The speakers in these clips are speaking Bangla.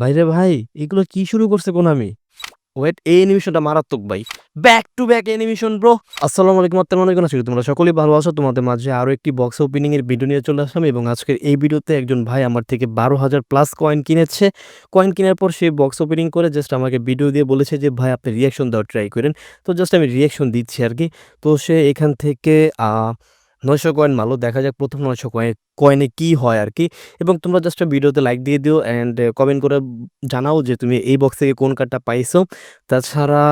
ভাইরে ভাই, এগুলো কি শুরু করছে কোন আমি? ওয়েট, এই অ্যানিমেশনটা মারাত্মক ভাই। Back to back animation bro আসসালামু আলাইকুম আলাইকুম আশা করি তোমরা সকলেই ভালো আছো? তোমাদের মাঝে আরও একটি বক্স ওপেনিং এর ভিডিও নিয়ে চলে আসলাম এবং আজকের এই ভিডিওতে একজন ভাই আমার থেকে বারো হাজার প্লাস কয়েন কিনেছে। কয়েন কেনার পর সে বক্স ওপেনিং করে জাস্ট আমাকে ভিডিও দিয়ে বলেছে যে, ভাই, আপনি রিয়াকশন দেওয়ার ট্রাই করেন। তো জাস্ট আমি রিয়াকশন দিচ্ছি আর কি। তো সে এখান থেকে নয়শো কয়েন মারলো। দেখা যাক প্রথম নয়শো কয়েন কয়েনে কি হয় আর কি এবং তোমরা জাস্ট ভিডিওতে লাইক দিয়ে দিও অ্যান্ড কমেন্ট করে জানাও যে তুমি এই বক্স থেকে কোন কার্ডটা পাইছো। তাছাড়া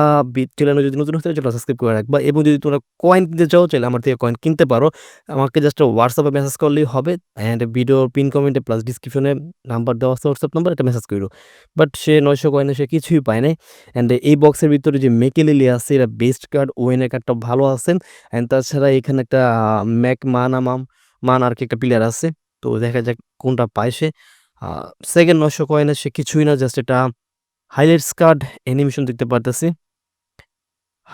চ্যানেলে যদি নতুন হতে চ্যানেল সাবস্ক্রাইব করে রাখবা এবং যদি তোমরা কয়েন কিনতে চাও চাইলে আমার থেকে কয়েন কিনতে পারো। আমাকে জাস্ট হোয়াটসঅ্যাপে মেসেজ করলেই হবে অ্যান্ড ভিডিওর পিন কমেন্টে প্লাস ডিসক্রিপশনে নাম্বার দেওয়া আছে হোয়াটসঅ্যাপ নাম্বার এটা মেসেজ করো। বাট সে নয়শো কয়েনে সে কিছুই পায় নাই। অ্যান্ড এই বক্সের ভিতরে যে মেকেলিলি আছে, এটা বেস্ট কার্ড ওয়েনের কার্ডটা ভালো আছে। অ্যান্ড তাছাড়া এখানে একটা ম্যাক মানা মাম মান আর কি একটা প্লেয়ার আছে। তো দেখা যাক কোনটা পায় সে। সেকেন্ড নশো কয়েনে সে কিছুই না জাস্ট এটা হাইলাইটস কার্ড অ্যানিমেশন দেখতে পারতেছি।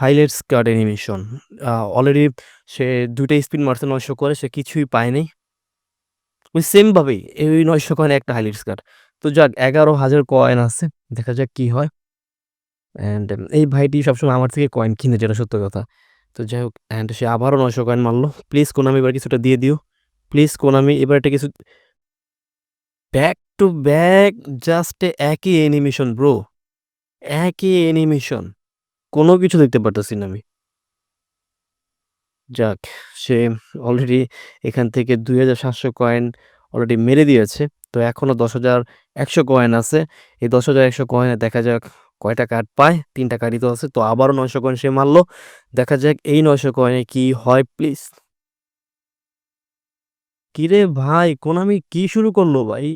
হাইলাইটস কার্ড অ্যানিমেশন অলরেডি সে দুইটা স্পিন মারছে নয়শো করে, সে কিছুই পায়নি ওই সেমভাবেই এই নয়শো কয়েনে একটা হাইলাইটস কার্ড তো যাক, এগারো হাজার কয়েন আছে, দেখা যাক কি হয়। অ্যান্ড এই ভাইটি সবসময় আমার থেকে কয়েন কিনে, যেটা সত্য কথা। তো যাই হোক অ্যান্ড সে আবারও নয়শো কয়েন মারলো। প্লিজ কোনামি এবার কিছুটা দিয়ে দিও। প্লিজ কোনামি এবার একটা কিছু ব্যাক টু ব্যাক জাস্ট একই অ্যানিমেশন ব্রো একই অ্যানিমেশন কোনো কিছু দেখতে পারতেছি না আমি। যাক, সে অলরেডি এখান থেকে দুই হাজার সাতশো কয়েন অলরেডি মেরে দিয়েছে। তো এখনও দশ হাজার একশো কয়েন আছে। এই দশ হাজার একশো কয়েনে দেখা যাক কয়টা কার্ড পায়। তিনটা কার্ডই তো আছে। তো আবারও নয়শো কয়েন সে মারলো। দেখা যাক এই নয়শো কয়েনে কি হয় প্লিজ কিরে ভাই কোনামি কি শুরু করল ভাই?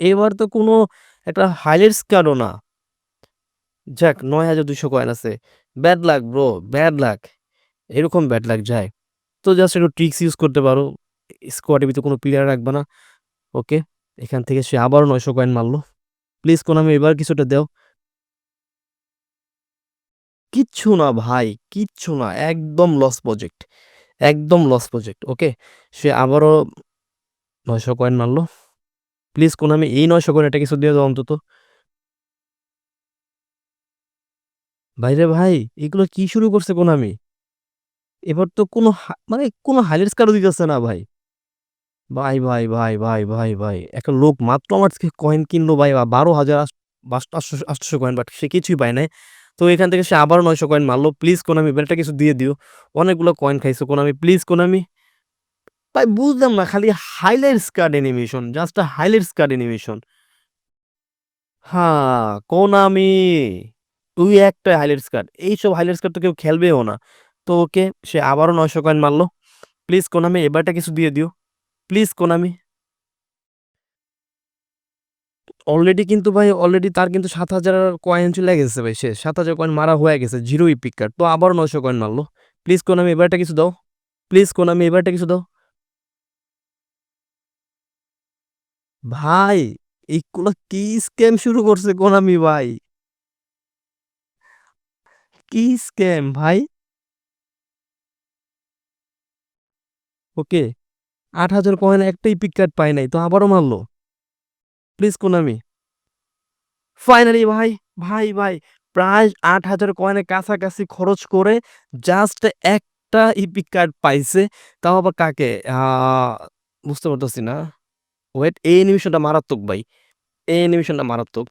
এবার তো কোনো একটা হাইলাইটস কার্ডও না। যাক, নয় হাজার দুশো কয়েন আছে। Bad luck bro bad luck এরকম ব্যাড লাক যায়। তো জাস্ট একটু ট্রিক্স ইউজ করতে পারো। স্কোয়াডের ভিতরে কোনো প্লেয়ার রাখবে না। ওকে এখান থেকে সে আবারও নয়শো কয়েন মারলো। প্লিজ কোনামি এবার কিছুটা দেও। কিচ্ছু না ভাই, কিচ্ছু না। একদম লস প্রজেক্ট একদম লস প্রজেক্ট ওকে সে আবারও নয়শো কয়েন মারলো। প্লিজ কোন, আমি এই নয়শো কয়েন এটা কিছু দিয়ে দাও অন্তত। ভাইরে ভাই, এগুলো কি শুরু করছে কোন, আমি? এবার তো কোনো মানে কোনো হাইলাইটস কার্ডও দিতেছে না ভাই। ভাই ভাই ভাই ভাই ভাই ভাই, একটা লোক মাত্র আমার থেকে কয়েন কিনলো ভাই বারো হাজার আটশো আটশো কয়েন, বাট সে কিছুই পায় নাই। তো এখান থেকে সে আবার নয়শো কয়েন মারলো। প্লিজ কোন, আমি এবার একটা কিছু দিয়ে দিও। অনেকগুলো কয়েন খাইছো কোন, আমি? প্লিজ কোন, আমি? ভাই বুঝলাম না, খালি highlights card animation just highlights card animation হ্যাঁ কোনামি তুই একটা হাইলাইটস কার্ড এইসব হাইলাইটস কার্ড তো কেউ খেলবেও না। তো ওকে, সে আবারও নয়শো কয়েন মারলো। প্লিজ কোনামি এবারটা কিছু দিয়ে দিও। প্লিজ কোনামি অলরেডি কিন্তু ভাই অলরেডি তার কিন্তু সাত হাজার কয়েন চলে গেছে ভাই সে সাত হাজার কয়েন মারা হয়ে গেছে জিরো ইপিক কার্ড তো আবারও নয়শো কয়েন মারলো। প্লিজ কোনামি এবারটা কিছু দাও। প্লিজ কোনামি এবারটা কিছু দাও। ভাই, এইগুলো কি স্ক্যাম শুরু করছে কোনামি ভাই? কি স্ক্যাম ভাই? ওকে, আট হাজার কয়েন একটাই পিক কার্ড পাই নাই, তো আবারও মারলো। Please Konami. ফাইনালি ভাই ভাই ভাই, প্রায় আট হাজার কয়েনের কাছাকাছি খরচ করে জাস্ট একটা ইপিক কার্ড পাইছে, তাও আবার কাকে? বুঝতে পারতেছি না। ওয়েট এই অ্যানিমেশনটা মারাত্মক ভাই। এই অ্যানিমেশনটা মারাত্মক।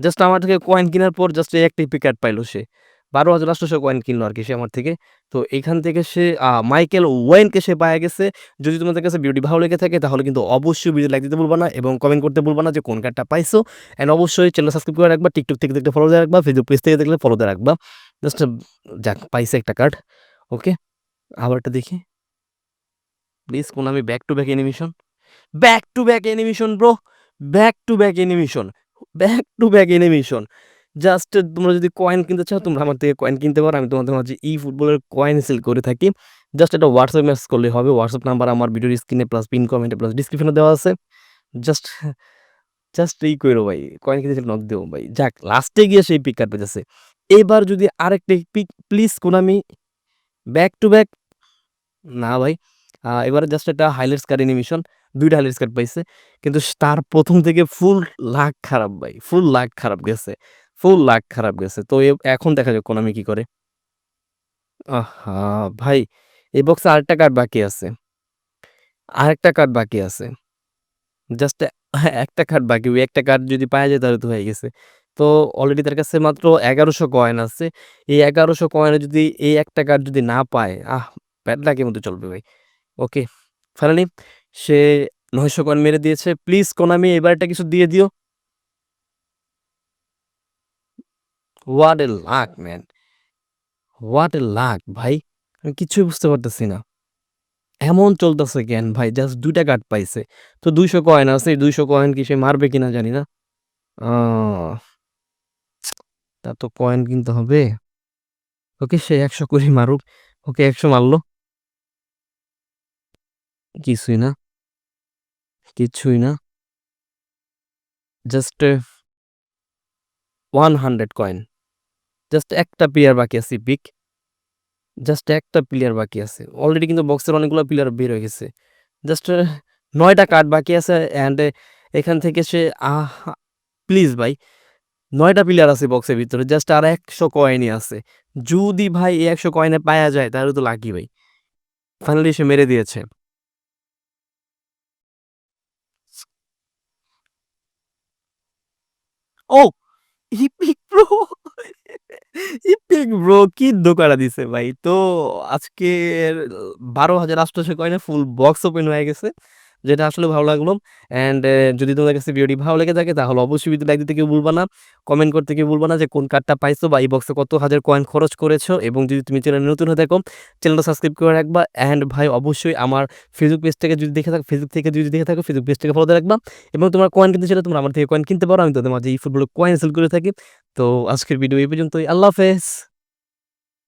জাস্ট আমার থেকে কয়েন কেনার পর জাস্ট এই একটা কার্ড পাইলো সে। বারো হাজার আটশোশো কয়েন কিনলো আর কি সে আমার থেকে। তো এখান থেকে সে মাইকেল ওয়েনকে সে পায়ে গেছে। যদি তোমাদের কাছে ভিডিওটি ভালো লেগে থাকে, তাহলে কিন্তু অবশ্যই ভিডিও লাইক দিতে ভুলবা না এবং কমেন্ট করতে বলব না যে কোন কার্ডটা পাইছো। অ্যান্ড অবশ্যই চ্যানেল সাবস্ক্রাইব করে রাখবা টিকটক থেকে দেখলে ফলো দিয়ে রাখবা ফেসবুক পেজ থেকে দেখলে ফলো দিয়ে রাখবা। জাস্ট যাক, পাইছে একটা কার্ড ওকে আবারটা দেখি। প্লিজ কোন আমি back to back animation back to back animation bro back to back animation back to back animation just তোমরা যদি কয়েন কিনতে চাও, তোমরা আমার থেকে কয়েন কিনতে পারো। আমি তোমাদের মাঝে ই ফুটবলের কয়েন সেল করে থাকি। জাস্ট একটা হোয়াটসঅ্যাপ মেসেজ করলে হবে। হোয়াটসঅ্যাপ নাম্বার আমার ভিডিওর স্ক্রিনে প্লাস পিন কমেন্টে প্লাস ডিসক্রিপশনে দেওয়া আছে। জাস্ট জাস্ট এই করো ভাই। কয়েন কিনতে নক দেবো ভাই। যাক লাস্টে গিয়ে সেই পিক কার্ড পেয়েছে এবার যদি আরেকটা পিক প্লিজ কোন আমি ব্যাক টু ব্যাক না ভাই। এবারে জাস্ট একটা হাইলাইটস কার্ড অ্যানিমেশন দুইটা হাইলাইট কার্ড পাইছে। কিন্তু তার প্রথম থেকে ফুল লাক খারাপ ভাই, ফুল লাক খারাপ গেছে, ফুল লাক খারাপ গেছে। তো এখন দেখা যাক কোনামি কি করে। আহা, ভাই, এই বক্সে আরেকটা কার্ড বাকি আছে। আরেকটা কার্ড বাকি আছে। জাস্ট একটা কার্ড বাকি, ওই একটা কার্ড যদি পাওয়া যায় তাহলে তো হয়ে গেছে। তো অলরেডি তার কাছে মাত্র এগারোশো কয়েন আছে। এই এগারোশো কয়েনে যদি এই একটা কার্ড যদি না পায়, আহ ব্যাড লাকের মতো চলবে ভাই। ওকে ফাইনালি সে নয়শো কয়েন মেরে দিয়েছে। প্লিজ কোনামি, এবারটা কিছু দিয়ে দিও। What a luck man what a luck ভাই। আমি কিছুই বুঝতে পারতেছি না। এমন চলতেছে কেন, ভাই? জাস্ট দুইটা কার্ড পাইছে। তো দুইশো কয়েন আছে দুইশো কয়েন কি সে মারবে কিনা জানি না। তা তো কয়েন কিনতে হবে। ওকে সে একশো করে মারুক। ওকে একশো মারলো। কিছুই না কিছুই না। Just one hundred coin just একটা প্লেয়ার বাকি আছে পিক জাস্ট একটা প্লেয়ার বাকি আছে। অলরেডি কিন্তু বক্সের অনেকগুলো প্লেয়ার বের হয়ে গেছে। জাস্ট নয়টা কার্ড বাকি আছে অ্যান্ড এখান থেকে সে, আহ প্লিজ ভাই, নয়টা প্লেয়ার আছে বক্সের ভিতরে। জাস্ট আর একশো কয়েনই আছে। যদি ভাই একশো কয়েনে পাওয়া যায় তাহলে তো লাকি ভাই। ফাইনালি সে মেরে দিয়েছে। ও ইপিক ব্রো ইপিক ব্রো কি দোকানা দিছে ভাই? তো আজকের বারো হাজার আটশোশো কয়েনে ফুল বক্স ওপেন হয়ে গেছে। যেটা আসলে ভালো লাগল। অ্যান্ড যদি তোমাদের কাছে ভিডিওটি ভালো লেগে থাকে, তাহলে অবশ্যই ভিডিও লাইক দিতে কেউ ভুলবা না। কমেন্ট করতে কেউ ভুলবা না যে কোন কার্ডটা পাইছো বা এই বক্সে কত হাজার কয়েন খরচ করেছ। এবং যদি তুমি চ্যানেল নতুন হয়ে থাকো চ্যানেলটা সাবস্ক্রাইব করে রাখবা। অ্যান্ড ভাই, অবশ্যই আমার ফেসবুক পেজ থেকে যদি দেখে থাকো ফেসবুক থেকে যদি দেখে থাকো ফেসবুক পেজ থেকে ফলো রাখবা। এবং তোমার কয়েন কিনতে চাইলে তোমরা আমার থেকে কয়েন কিনতে পারো। আমি তোমাদের মাঝে এই ফুটবল কয়েন সেল করে থাকি। তো আজকের ভিডিও এই পর্যন্তই। আল্লাহ হাফেজ।